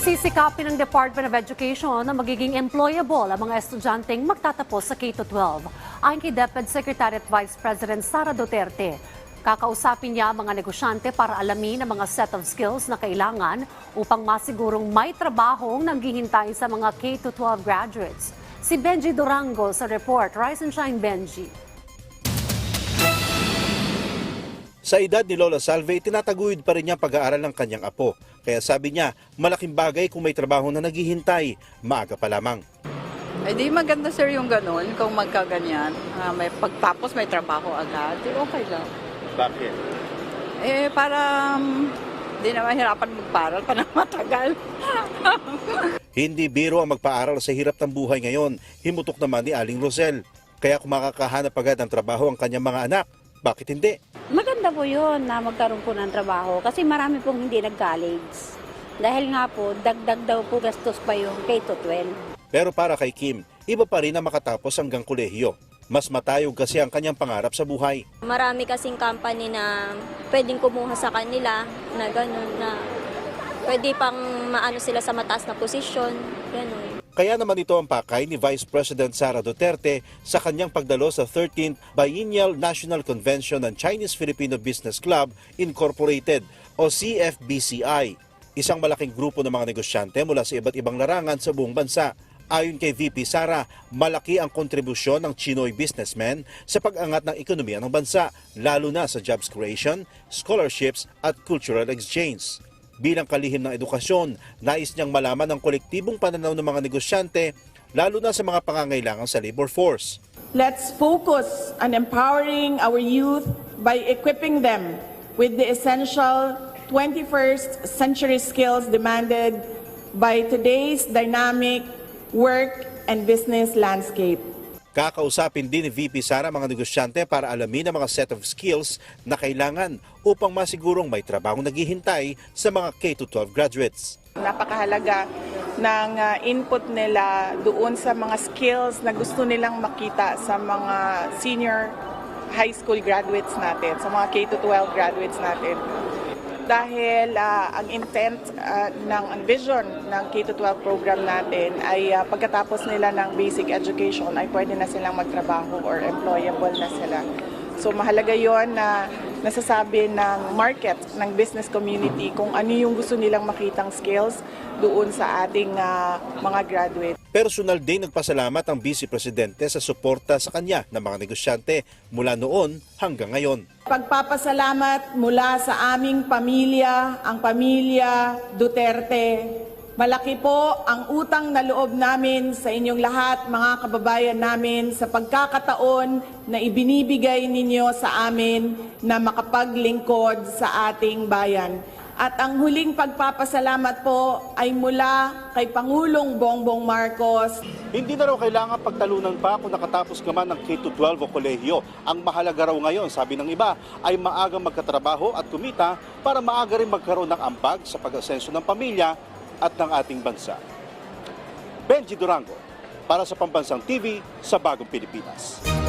Sisikapin ng Department of Education na magiging employable ang mga estudyanteng magtatapos sa K-12. Ayon kay DepEd Secretary at Vice President Sara Duterte, kakausapin niya ang mga negosyante para alamin ang mga set of skills na kailangan upang masigurong may trabahong naghihintay sa mga K-12 graduates. Si Benji Durango sa report. Rise and Shine, Benji. Sa edad ni Lola Salve, tinataguyod pa rin niya pag-aaral ng kanyang apo. Kaya sabi niya, malaking bagay kung may trabaho na naghihintay, maaga pa lamang. Eh di maganda sir yung ganun, kung magkaganyan. Ah, may pagtapos may trabaho agad, di okay lang. Bakit? Eh para um, di na mahirapan magparal pa ng matagal. Hindi biro ang magpaaral sa hirap ng buhay ngayon, himutok naman ni Aling Rosel. Kaya kung makakahanap agad ng trabaho ang kanyang mga anak, bakit hindi? Maganda po yun na magkaroon po ng trabaho kasi marami pong hindi nag-college. Dahil nga po, dagdag daw po gastos pa yung K-12. Pero para kay Kim, iba pa rin ang makatapos hanggang kolehiyo. Mas matayog kasi ang kanyang pangarap sa buhay. Marami kasing company na pwedeng kumuha sa kanila na gano'n na pwede pang maano sila sa mataas na posisyon, gano'n. Kaya naman ito ang pakay ni Vice President Sara Duterte sa kanyang pagdalo sa 13th Biennial National Convention ng Chinese-Filipino Business Club Incorporated o CFBCI. Isang malaking grupo ng mga negosyante mula sa iba't ibang larangan sa buong bansa. Ayon kay VP Sara, malaki ang kontribusyon ng Chinoy businessmen sa pag-angat ng ekonomiya ng bansa, lalo na sa jobs creation, scholarships at cultural exchange. Bilang kalihim ng edukasyon, nais niyang malaman ang kolektibong pananaw ng mga negosyante, lalo na sa mga pangangailangan sa labor force. Let's focus on empowering our youth by equipping them with the essential 21st century skills demanded by today's dynamic work and business landscape. Kakausapin din ni VP Sara mga negosyante para alamin ang mga set of skills na kailangan upang masigurong may trabahong naghihintay sa mga K-12 graduates. Napakahalaga ng uh, input nila doon sa mga skills na gusto nilang makita sa mga senior high school graduates natin, sa mga K-12 graduates natin. Dahil uh, ang intent uh, ng ang vision ng K-12 program natin ay uh, pagkatapos nila ng basic education ay pwede na silang magtrabaho or employable na sila. So mahalaga yon na nasasabi ng market, ng business community kung ano yung gusto nilang makitang skills doon sa ating uh, mga graduates. Personal din nagpasalamat ang Vice Presidente sa suporta sa kanya ng mga negosyante mula noon hanggang ngayon. Pagpapasalamat mula sa aming pamilya, ang pamilya Duterte. Malaki po ang utang na loob namin sa inyong lahat, mga kababayan namin, sa pagkakataon na ibinibigay ninyo sa amin na makapaglingkod sa ating bayan. At ang huling pagpapasalamat po ay mula kay Pangulong Bongbong Marcos Hindi na raw kailangan pagtalunan pa kung nakatapos ka man ng K-12 o kolehiyo. Ang mahalaga raw ngayon, sabi ng iba, ay maagang magkatrabaho at kumita para maaga rin magkaroon ng ambag sa pag-asenso ng pamilya at ng ating bansa. Benji Durango, para sa Pambansang TV sa Bagong Pilipinas.